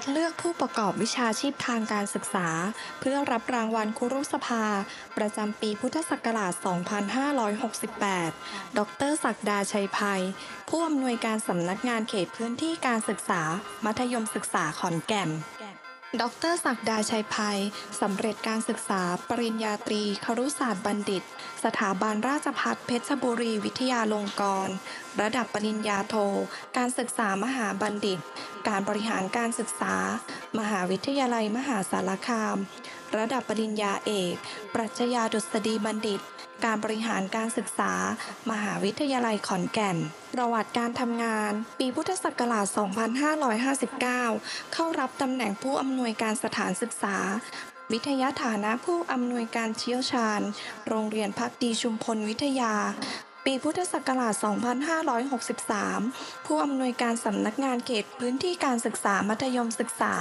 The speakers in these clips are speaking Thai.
คัดเลือกผู้ประกอบวิชาชีพทางการศึกษา เพื่อรับรางวัลครุสภา ประจำปีพุทธศักราช 2568 ดรศักดาชัยภัย ผู้อำนวยการสำนักงานเขตพื้นที่การศึกษา มัธยมศึกษาขอนแก่นดรศักดาชัยภัย สำเร็จการศึกษา ปริญญาตรีครุศาสตร์บัณฑิต สถาบันราชภัฏเพชรบุรีวิทยาลงกรณ์ ระดับปริญญาโท การศึกษามหาบัณฑิตการบริหารการศึกษา มหาวิทยาลัยมหาสารคาม ระดับปริญญาเอก ปรัชญาดุษฎีบัณฑิต การบริหารการศึกษา มหาวิทยาลัยขอนแก่น ประวัติการทำงาน ปีพุทธศักราช 2559 เข้ารับตำแหน่งผู้อำนวยการสถานศึกษาวิทยาฐานะผู้อำนวยการเชี่ยวชาญ โรงเรียนพักดีชุมพลวิทยา ปีพุทธศักราช 2563 ผู้อำนวยการสำนักงานเขตพื้นที่การศึกษามัธยมศึกษา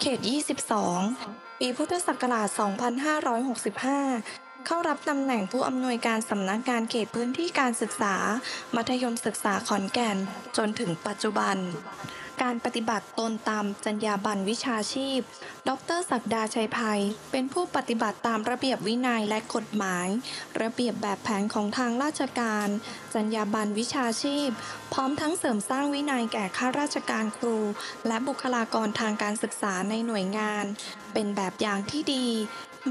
เขต 22 ปีพุทธศักราช 2565เข้ารับตำแหน่งผู้อำนวยการสำนักงานเขตพื้นที่การศึกษา มัธยมศึกษาขอนแก่น จนถึงปัจจุบัน การปฏิบัติตนตามจรรยาบรรณวิชาชีพ ดรศักดาชัยภัย เป็นผู้ปฏิบัติตามระเบียบวินัยและกฎหมาย ระเบียบแบบแผนของทางราชการ จรรยาบรรณวิชาชีพ พร้อมทั้งเสริมสร้างวินัยแก่ข้าราชการครู และบุคลากรทางการศึกษาในหน่วยงาน เป็นแบบอย่างที่ดี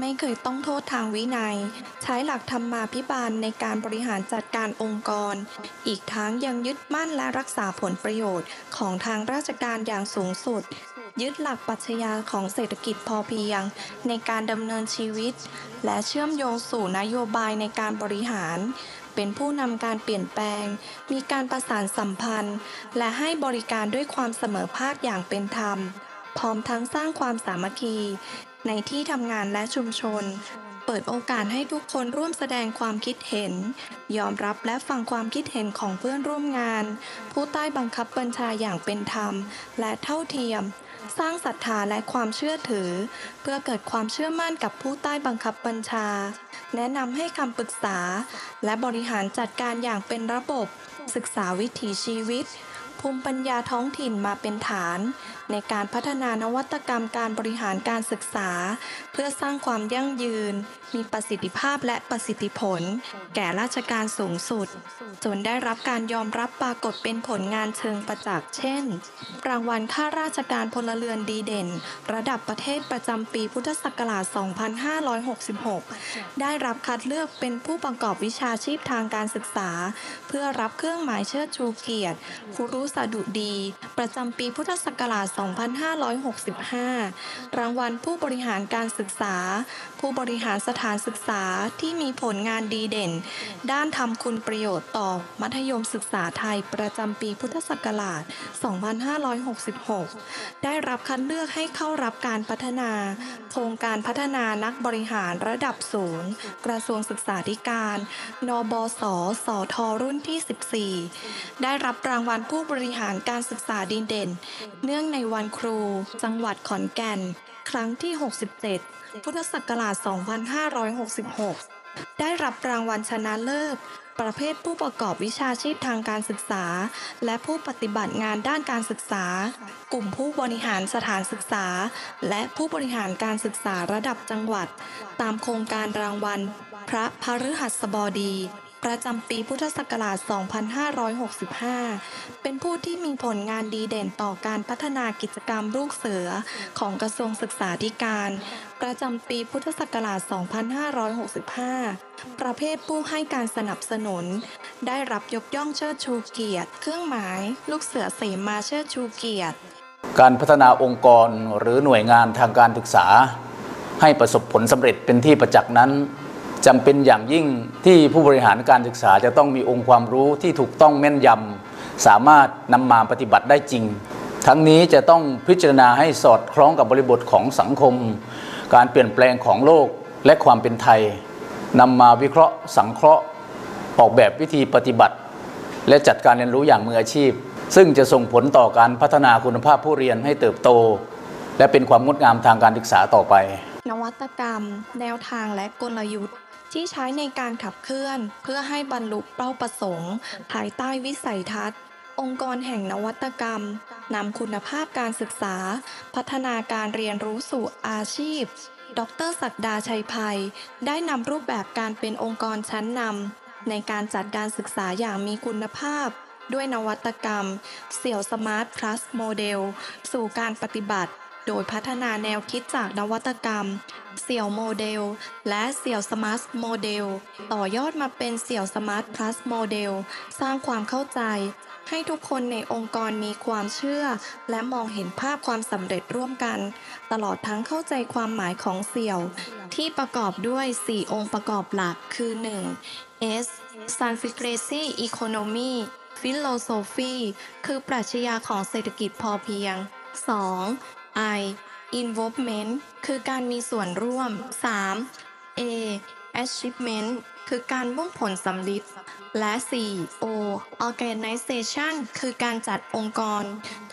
ไม่เคยต้องโทษทางวินัย ใช้หลักธรรมาภิบาลในการบริหารจัดการองค์กร อีกทั้งยังยึดมั่นและรักษาผลประโยชน์ของทางราชการอย่างสูงสุด ยึดหลักปรัชญาของเศรษฐกิจพอเพียง ในการดำเนินชีวิต และเชื่อมโยงสู่นโยบายในการบริหาร เป็นผู้นำการเปลี่ยนแปลง มีการประสานสัมพันธ์ และให้บริการด้วยความเสมอภาคอย่างเป็นธรรมพร้อมทั้งสร้างความสามัคคี ในที่ทำงานและชุมชน เปิดโอกาสให้ทุกคนร่วมแสดงความคิดเห็น ยอมรับและฟังความคิดเห็นของเพื่อนร่วมงาน ผู้ใต้บังคับบัญชาอย่างเป็นธรรม และเท่าเทียม สร้างศรัทธาและความเชื่อถือ เพื่อเกิดความเชื่อมั่นกับผู้ใต้บังคับบัญชา แนะนำให้คำปรึกษา และบริหารจัดการอย่างเป็นระบบ ศึกษาวิถีชีวิต ภูมิปัญญาท้องถิ่นมาเป็นฐาน ในการพัฒนานวัตกรรมการบริหารการศึกษา เพื่อสร้างความยั่งยืน มีประสิทธิภาพและประสิทธิผล แก่ราชการสูงสุด จนได้รับการยอมรับปรากฏเป็นผลงานเชิงประจักษ์เช่น รางวัลข้าราชการพลเรือนดีเด่น ระดับประเทศประจำปีพุทธศักราช 2566 ได้รับคัดเลือกเป็นผู้ประกอบวิชาชีพทางการศึกษา เพื่อรับเครื่องหมายเชิดชูเกียรติครูรุสดุดี ประจำปีพุทธศักราช 2565 รางวัลผู้บริหารการศึกษา ผู้บริหารสถานศึกษาที่มีผลงานดีเด่น ด้านทำคุณประโยชน์ต่อมัธยมศึกษาไทยประจำปีพุทธศักราช 2566 ได้รับคัดเลือกให้เข้ารับการพัฒนา โครงการพัฒนานักบริหารระดับสูงกระทรวงศึกษาธิการ นบส สท รุ่นที่ 14 ได้รับรางวัลผู้บริริหารการศึกษาดีเด่น เนื่องในวันครู จังหวัดขอนแก่น ครั้งที่ 67 พุทธศักราช 2566 ได้รับรางวัลชนะเลิศ ประเภทผู้ประกอบวิชาชีพทางการศึกษา และผู้ปฏิบัติงานด้านการศึกษา กลุ่มผู้บริหารสถานศึกษา และผู้บริหารการศึกษาระดับจังหวัด ตามโครงการรางวัล พระพฤหัสบดี ประจำปีพุทธศักราช 2565 เป็นผู้ที่มีผลงานดีเด่นต่อการพัฒนากิจกรรมลูกเสือของกระทรวงศึกษาธิการ ประจำปีพุทธศักราช 2565 ประเภทผู้ให้การสนับสนุน ได้รับยกย่องเชิดชูเกียรติ เครื่องหมาย ลูกเสือเสมาเชิดชูเกียรติ การพัฒนาองค์กรหรือหน่วยงานทางการศึกษา ให้ประสบผลสำเร็จเป็นที่ประจักษ์นั้น จำเป็นอย่างยิ่งที่ผู้บริหารการศึกษาจะต้องมีองค์ความรู้ที่ถูกต้องแม่นยำสามารถนำมาปฏิบัติได้จริง ทั้งนี้จะต้องพิจารณาให้สอดคล้องกับบริบทของสังคม การเปลี่ยนแปลงของโลกและความเป็นไทยนำมาวิเคราะห์สังเคราะห์ ออกแบบวิธีปฏิบัติ และจัดการเรียนรู้อย่างมืออาชีพ ซึ่งจะส่งผลต่อการพัฒนาคุณภาพผู้เรียนให้เติบโต และเป็นความงดงามทางการศึกษาต่อไป นวัตกรรม แนวทางและกลยุทธ์ ที่ใช้ในการขับเคลื่อน เพื่อให้บรรลุเป้าประสงค์ ภายใต้วิสัยทัศน์ องค์กรแห่งนวัตกรรมนำคุณภาพการศึกษา พัฒนาการเรียนรู้สู่อาชีพ ดรศักดาชัยภัย ได้นำรูปแบบการเป็นองค์กรชั้นนำในการจัดการศึกษาอย่างมีคุณภาพ ด้วยนวัตกรรม เสี่ยวสมาร์ทพลัสโมเดลสู่การปฏิบัติ โดยพัฒนาแนวคิดจากนวัตกรรม เสี่ยวโมเดล และเสี่ยวสมาร์ทโมเดล ต่อยอดมาเป็นเสี่ยวสมาร์ทพลัสโมเดล สร้างความเข้าใจ ให้ทุกคนในองค์กรมีความเชื่อ และมองเห็นภาพความสำเร็จร่วมกัน ตลอดทั้งเข้าใจความหมายของเสี่ยว ที่ประกอบด้วย 4 องค์ประกอบหลักคือ 1. S s u n f i c r a c y Economy Philosophy คือปรัชญาของเศรษฐกิจพอเพียง 2. I Involvement คือการมีส่วนร่วม 3. A Achievement คือการมุ่งผลสำลิดและ 4. O Organization คือการจัดองค์กร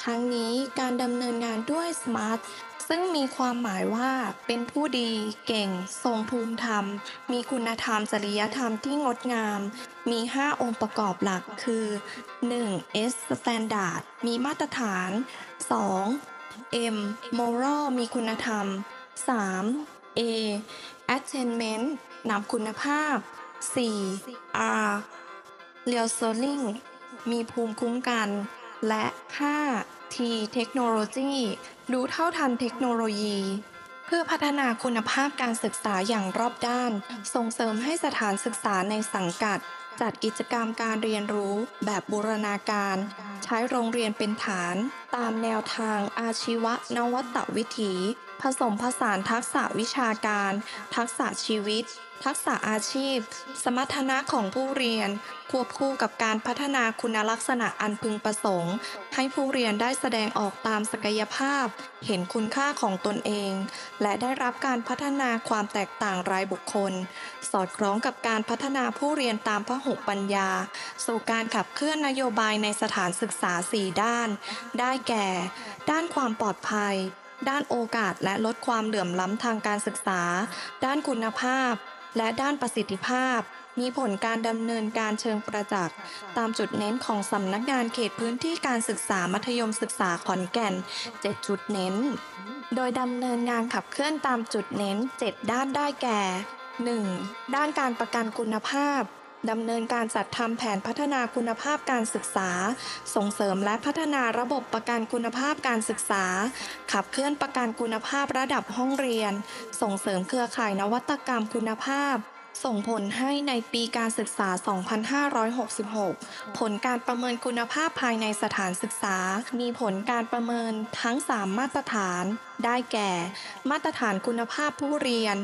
ทั้งนี้การดำเนินงานด้วย SMART ซึ่งมีความหมายว่าเป็นผู้ดีเก่ง ทรงภูมิธรรม มีคุณธรรมจริยธรรมที่งดงาม มี 5 องค์ประกอบหลักคือ 1. S Standard มีมาตรฐาน 2. M Moral มีคุณธรรม 3. A Attainment นำคุณภาพ 4. R r e a l s o l i n g มีภูมิคุ้มกัน และ 5. T Technology รู้เท่าทันเทคโนโลยีเพื่อพัฒนาคุณภาพการศึกษาอย่างรอบด้าน ส่งเสริมให้สถานศึกษาในสังกัด จัดกิจกรรมการเรียนรู้แบบบูรณาการ ใช้โรงเรียนเป็นฐาน ตามแนวทางอาชีวะนวัตวิถี ผสมผสานทักษะวิชาการ ทักษะชีวิต ทักษะอาชีพ สมรรถนะของผู้เรียน ควบคู่กับการพัฒนาคุณลักษณะอันพึงประสงค์ ให้ผู้เรียนได้แสดงออกตามศักยภาพ เห็นคุณค่าของตนเอง และได้รับการพัฒนาความแตกต่างรายบุคคล สอดคล้องกับการพัฒนาผู้เรียนตามพหุปัญญา สู่การขับเคลื่อนนโยบายในสถานศึกษา 4 ด้าน ได้แก่ ด้านความปลอดภัย ด้านโอกาสและลดความเหลื่อมล้ำทางการศึกษา ด้านคุณภาพ และด้านประสิทธิภาพ มีผลการดำเนินการเชิงประจักษ์ ตามจุดเน้นของสำนักงานเขตพื้นที่การศึกษามัธยมศึกษาขอนแก่น 7 จุดเน้น โดยดำเนินงานขับเคลื่อนตามจุดเน้น 7 ด้านได้แก่ 1. ด้านการประกันคุณภาพ ดำเนินการจัดทำแผนพัฒนาคุณภาพการศึกษา ส่งเสริมและพัฒนาระบบประกันคุณภาพการศึกษา ขับเคลื่อนประกันคุณภาพระดับห้องเรียน ส่งเสริมเครือข่ายนวัตกรรมคุณภาพส่งผลให้ในปีการศึกษา 2566 ผลการประเมินคุณภาพภายในสถานศึกษา มีผลการประเมินทั้ง 3 มาตรฐานได้แก่ มาตรฐานคุณภาพผู้เรียน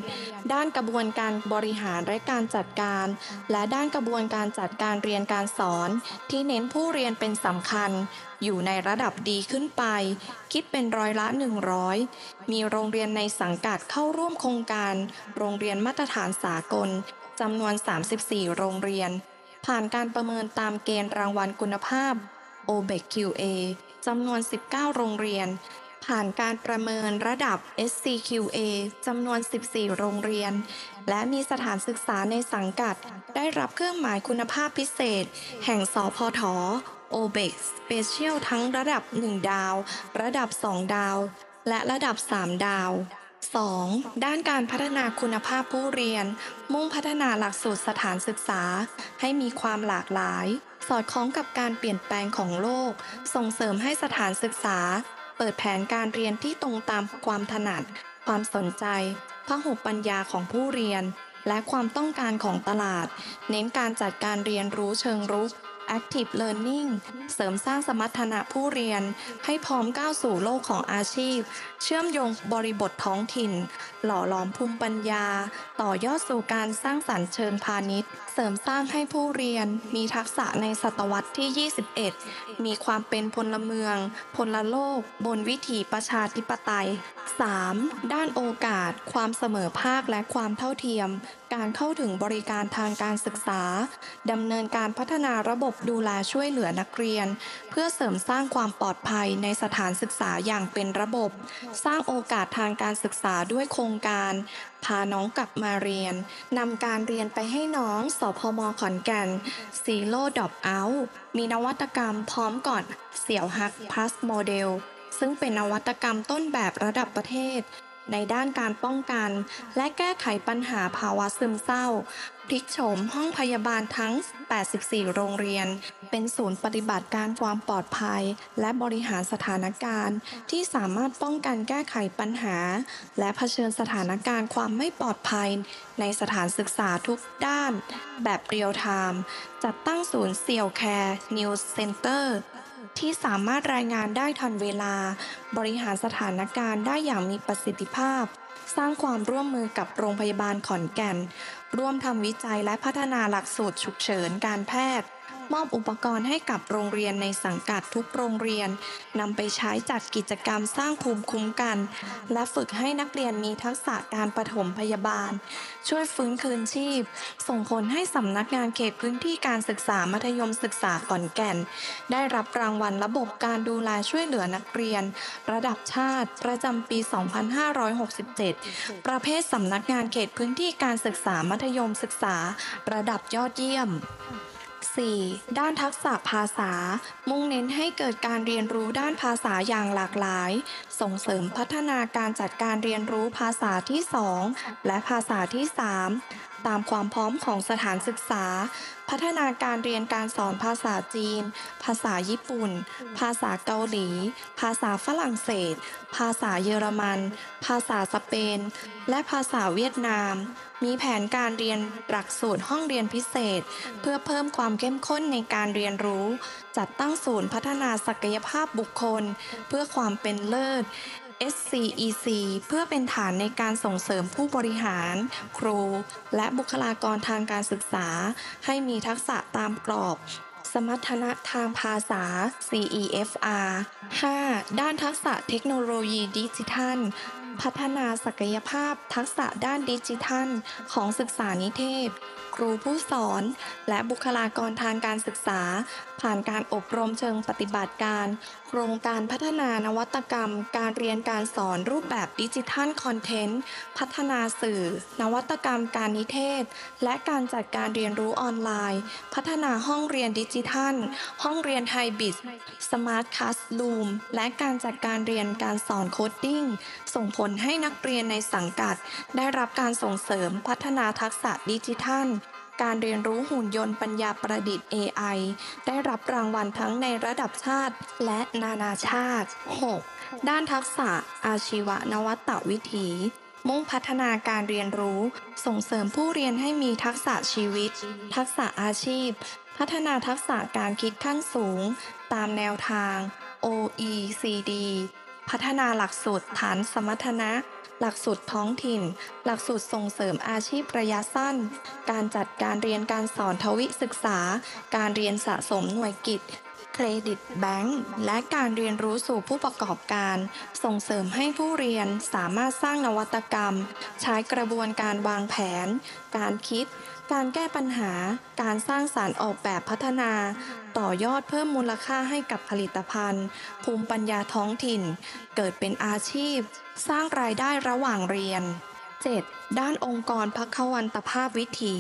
ด้านกระบวนการบริหารและการจัดการ และด้านกระบวนการจัดการเรียนการสอน ที่เน้นผู้เรียนเป็นสำคัญ อยู่ในระดับดีขึ้นไป คิดเป็นร้อยละ 100 มีโรงเรียนในสังกัดเข้าร่วมโครงการ โรงเรียนมาตรฐานสากลจำนวน 34 โรงเรียน ผ่านการประเมินตามเกณฑ์รางวัลคุณภาพ OBEQA จำนวน 19 โรงเรียน ผ่านการประเมินระดับ SCQA จำนวน 14 โรงเรียน และมีสถานศึกษาในสังกัด ได้รับเครื่องหมายคุณภาพพิเศษ แห่งสพท o b e c Special ทั้งระดับ 1 ดาว ระดับ 2 ดาว และระดับ 3 ดาว 2. ด้านการพัฒนาคุณภาพผู้เรียน มุ่งพัฒนาหลักสูตรสถานศึกษา ให้มีความหลากหลาย สอดคล้องกับการเปลี่ยนแปลงของโลก ส่งเสริมให้สถานศึกษา เปิดแผนการเรียนที่ตรงตามความถนัด ความสนใจพหุปัญญาของผู้เรียน และความต้องการของตลาด เน้นการจัดการเรียนรู้เชิงรุก Active Learning เสริมสร้างสมรรถนะผู้เรียน ให้พร้อมก้าวสู่โลกของอาชีพ เชื่อมโยงบริบทท้องถิ่น หล่อหลอมภูมิปัญญา ต่อยอดสู่การสร้างสรรค์เชิงพาณิชย์เสริมสร้างให้ผู้เรียนมีทักษะในศตวรรษที่ 21 มีความเป็นพลเมือง พลโลก บนวิถีประชาธิปไตย 3. ด้านโอกาส ความเสมอภาคและความเท่าเทียม การเข้าถึงบริการทางการศึกษา ดำเนินการพัฒนาระบบดูแลช่วยเหลือนักเรียน เพื่อเสริมสร้างความปลอดภัยในสถานศึกษาอย่างเป็นระบบ สร้างโอกาสทางการศึกษาด้วยโครงการ พาน้องกลับมาเรียนนำการเรียนไปให้น้องสพมขอนแก่นซีโร่ดอปเอามีนวัตกรรมพร้อมก่อนเสี่ยวฮักพลัสโมเดลซึ่งเป็นนวัตกรรมต้นแบบระดับประเทศ ในด้านการป้องกัน และแก้ไขปัญหาภาวะซึมเศร้า พลิกโฉมห้องพยาบาลทั้ง 84 โรงเรียน เป็นศูนย์ปฏิบัติการความปลอดภัย และบริหารสถานการณ์ ที่สามารถป้องกันแก้ไขปัญหา และเผชิญสถานการณ์ความไม่ปลอดภัย ในสถานศึกษาทุกด้าน แบบเรียลไทม์จัดตั้งศูนย์เซียวแคร์นิวส์เซ็นเตอร์ ที่สามารถรายงานได้ทันเวลา บริหารสถานการณ์ได้อย่างมีประสิทธิภาพ สร้างความร่วมมือกับโรงพยาบาลขอนแก่น ร่วมทำวิจัยและพัฒนาหลักสูตรฉุกเฉินการแพทย์ มอบอุปกรณ์ให้กับโรงเรียนในสังกัดทุกโรงเรียนนำไปใช้จัดกิจกรรมสร้างภูมิคุ้มกัน และฝึกให้นักเรียนมีทักษะการปฐมพยาบาล ช่วยฟื้นคืนชีพ ส่งผลให้สำนักงานเขตพื้นที่การศึกษามัธยมศึกษาขอนแก่น ได้รับรางวัลระบบการดูแลช่วยเหลือนักเรียน ระดับชาติประจำปี 2567 ประเภทสำนักงานเขตพื้นที่การศึกษามัธยมศึกษา ระดับยอดเยี่ยม 4. ด้านทักษะภาษา มุ่งเน้นให้เกิดการเรียนรู้ด้านภาษาอย่างหลากหลาย ส่งเสริมพัฒนาการจัดการเรียนรู้ภาษาที่ 2 และภาษาที่ 3 ตามความพร้อมของสถานศึกษา พัฒนาการเรียนการสอนภาษาจีน ภาษาญี่ปุ่น ภาษาเกาหลี ภาษาฝรั่งเศส ภาษาเยอรมัน ภาษาสเปน และภาษาเวียดนาม มีแผนการเรียนหลักสูตรห้องเรียนพิเศษ เพื่อเพิ่มความเข้มข้นในการเรียนรู้ จัดตั้งศูนย์พัฒนาศักยภาพบุคคล เพื่อความเป็นเลิศ SCEC เพื่อเป็นฐานในการส่งเสริมผู้บริหาร ครู และบุคลากรทางการศึกษา ให้มีทักษะตามกรอบ สมรรถนะทางภาษา CEFR 5. ด้านทักษะเทคโนโลยีดิจิทัล พัฒนาศักยภาพทักษะด้านดิจิทัล ของศึกษานิเทศ ครูผู้สอน และบุคลากรทางการศึกษา ผ่านการอบรมเชิงปฏิบัติการ โครงการพัฒนานวัตกรรม การเรียนการสอนรูปแบบดิจิทัลคอนเทนต์ พัฒนาสื่อ นวัตกรรมการนิเทศ และการจัดการเรียนรู้ออนไลน์ พัฒนาห้องเรียนดิจิทัล ห้องเรียนไฮบริดสมาร์ทคลาสรูมและการจัดการเรียนการสอนโคดดิ้งส่งผลให้นักเรียนในสังกัด ได้รับการส่งเสริมพัฒนาทักษะดิจิทัล การเรียนรู้หุ่นยนต์ปัญญาประดิษฐ์ AI ได้รับรางวัลทั้งในระดับชาติและนานาชาติ 6. ด้านทักษะอาชีวนวัตวิถี มุ่งพัฒนาการเรียนรู้ ส่งเสริมผู้เรียนให้มีทักษะชีวิต ทักษะอาชีพ พัฒนาทักษะการคิดขั้นสูง ตามแนวทาง OECD พัฒนาหลักสูตรฐานสมรรถนะ หลักสูตรท้องถิ่น หลักสูตรส่งเสริมอาชีพระยะสั้น การจัดการเรียนการสอนทวิศึกษา การเรียนสะสมหน่วยกิจเครดิตแบงก์และการเรียนรู้สู่ผู้ประกอบการ ส่งเสริมให้ผู้เรียนสามารถสร้างนวัตกรรม ใช้กระบวนการวางแผน การคิด การแก้ปัญหา การสร้างสารรค์ออกแบบพัฒนา ต่อยอดเพิ่มมูลค่าให้กับผลิตภัณฑ์ ภูมิปัญญาท้องถิ่น เกิดเป็นอาชีพ สร้างรายได้ระหว่างเรียน 7. ด้านองค์กรพักวันตภาพวิถี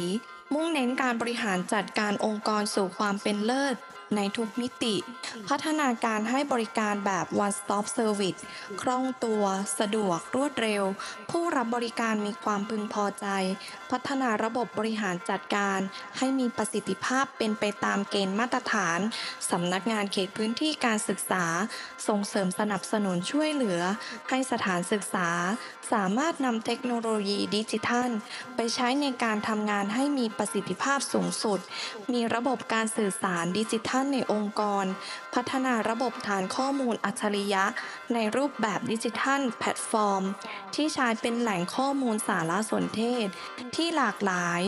มุ่งเน้นการบริหารจัดการองค์กรสู่ความเป็นเลิศ ในทุกมิติ พัฒนาการให้บริการแบบ one stop service คล่องตัว สะดวกรวดเร็ว ผู้รับบริการมีความพึงพอใจ พัฒนาระบบบริหารจัดการ ให้มีประสิทธิภาพเป็นไปตามเกณฑ์มาตรฐาน สำนักงานเขตพื้นที่การศึกษา ส่งเสริมสนับสนุนช่วยเหลือ ให้สถานศึกษา สามารถนำเทคโนโลยีดิจิทัล ไปใช้ในการทำงานให้มีประสิทธิภาพสูงสุด มีระบบการสื่อสารดิจิทัลในองค์กร พัฒนาระบบฐานข้อมูลอัจฉริยะ ในรูปแบบดิจิทัลแพลตฟอร์ม ที่ใช้เป็นแหล่งข้อมูลสารสนเทศ ที่หลากหลาย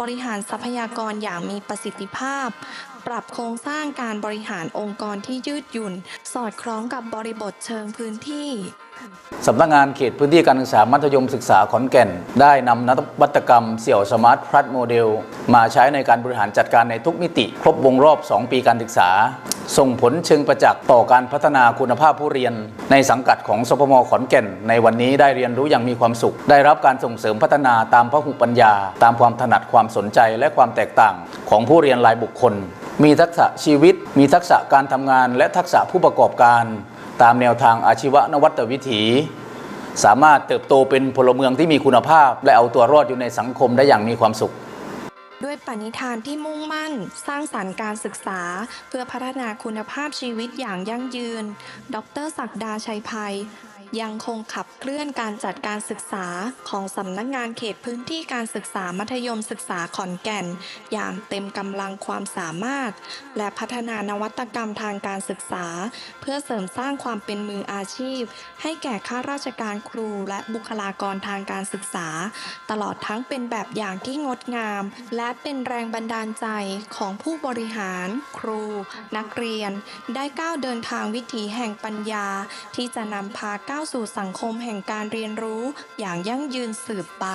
บริหารทรัพยากรอย่างมีประสิทธิภาพ ปรับโครงสร้างการบริหารองค์กรที่ยืดหยุ่น สอดคล้องกับบริบทเชิงพื้นที่ สำนักงานเขตพื้นที่การศึกษามัธยมศึกษาขอนแก่น ได้นำนวัตกรรมเสี่ยวสมาร์ทพลัสโมเดล มาใช้ในการบริหารจัดการในทุกมิติ ครบวงรอบ 2 ปีการศึกษา ส่งผลเชิงประจักษ์ต่อการพัฒนาคุณภาพผู้เรียน ในสังกัดของสพมขอนแก่น ในวันนี้ได้เรียนรู้อย่างมีความสุข ได้รับการส่งเสริมพัฒนาตามพหุปัญญา ตามความถนัดความสนใจและความแตกต่าง ของผู้เรียนรายบุคคล มีทักษะชีวิต มีทักษะการทำงาน และทักษะผู้ประกอบการ ตามแนวทางอาชีวนวัตวิถี สามารถเติบโตเป็นพลเมืองที่มีคุณภาพ และเอาตัวรอดอยู่ในสังคมได้อย่างมีความสุข ด้วยปณิธานที่มุ่งมั่น สร้างสรรค์การศึกษา เพื่อพัฒนาคุณภาพชีวิตอย่างยั่งยืน ดรศักดาชัยภัย ยังคงขับเคลื่อนการจัดการศึกษาของสำนักงานเขตพื้นที่การศึกษามัธยมศึกษาขอนแก่น อย่างเต็มกำลังความสามารถ และพัฒนานวัตกรรมทางการศึกษา เพื่อเสริมสร้างความเป็นมืออาชีพ ให้แก่ข้าราชการครูและบุคลากรทางการศึกษา ตลอดทั้งเป็นแบบอย่างที่งดงาม และเป็นแรงบันดาลใจของผู้บริหาร ครู นักเรียน ได้ก้าวเดินทางวิถีแห่งปัญญาที่จะนำพาก้าวสู่สังคมแห่งการเรียนรู้อย่างยั่งยืนสืบไป